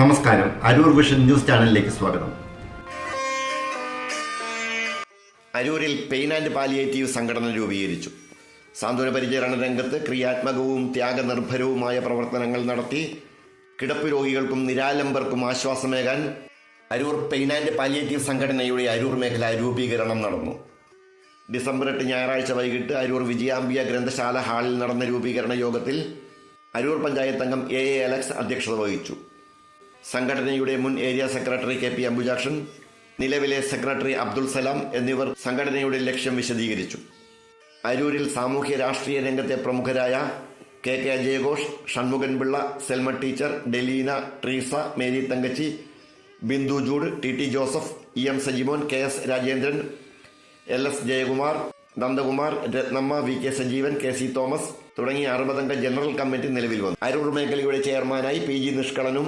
നമസ്കാരം. Aroor vision news ചാനലിലേക്ക് സ്വാഗതം. അരൂരിൽ പെയിൻ ആൻഡ് പാലിയേറ്റീവ് സംഘടന രൂപീകരിച്ചു. സാന്ത്വന പരിചരണ രംഗത്ത് ക്രിയാത്മകവും ത്യാഗനിർഭരവുമായ പ്രവർത്തനങ്ങൾ നടത്തി കിടപ്പ് രോഗികൾക്കും നിരാലംബർക്കും ആശ്വാസമേകാൻ അരൂർ പെയിൻ ആൻഡ് പാലിയേറ്റീവ് സംഘടനയുടെ അരൂർ മേഖല രൂപീകരണം നടന്നു. ഡിസംബർ എട്ട് ഞായറാഴ്ച വൈകിട്ട് അരൂർ വിജയാംബിയ ഗ്രന്ഥശാല ഹാളിൽ നടന്ന രൂപീകരണ യോഗത്തിൽ അരൂർ പഞ്ചായത്ത് അംഗം എ എ അലക്സ് അധ്യക്ഷത വഹിച്ചു. സംഘടനയുടെ മുൻ area secretary K P Ambujakshan നിലവിലെ സെക്രട്ടറി അബ്ദുൾ സലാം എന്നിവർ സംഘടനയുടെ ലക്ഷ്യം വിശദീകരിച്ചു. അരൂരിൽ സാമൂഹ്യ രാഷ്ട്രീയ രംഗത്തെ പ്രമുഖരായ K K അജയഘോഷ് Shanmukhan Pillai Selma teacher Deleena Treesa Mary Thankachi Bindu Jude T T Joseph E M Sajimon K S Rajendran L S Jayakumar Nandakumar Rathnamma V K Sajeevan K C Thomas തുടങ്ങിയ അറുപതംഗ general committee നിലവിൽ വന്നു. അരൂർ മേഖലയുടെ ചെയർമാനായി P G നിഷ്കളനും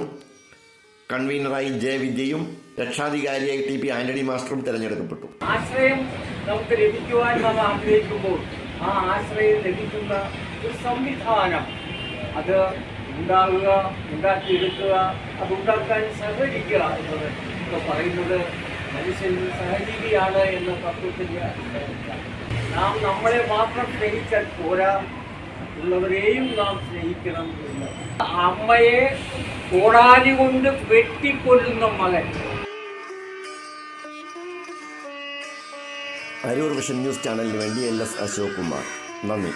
കൺവീനറായി J വിജയും രക്ഷാധികാരിയായി ടി പി ആന്റണി മാസ്റ്ററും തെരഞ്ഞെടുക്കപ്പെട്ടു. ആശ്രയം നമുക്ക് ലഭിക്കുവാൻ നാം ആഗ്രഹിക്കുമ്പോൾ ആ ആശ്രയം ലഭിക്കുന്ന ഒരു സംവിധാനം അത് ഉണ്ടാകുക ഉണ്ടാക്കിയെടുക്കുക അത് ഉണ്ടാക്കാൻ സഹകരിക്കുക എന്നത് ഒക്കെ പറയുന്നത് മനുഷ്യൻ സഹജീവിയാണ് എന്ന അടിസ്ഥാനത്തിലാണ്. നാം നമ്മളെ മാത്രം സ്നേഹിച്ചാൽ പോരാ. ഉള്ളവരെയും നാം സ്നേഹിക്കണം എന്ന്. അമ്മയെ കോടാലി കൊണ്ട് വെട്ടിക്കൊല്ലുന്ന മകൻ. അരൂർ വിഷൻ ന്യൂസ് ചാനലിന് വേണ്ടി എൽ എസ് അശോക് കുമാർ നന്ദി.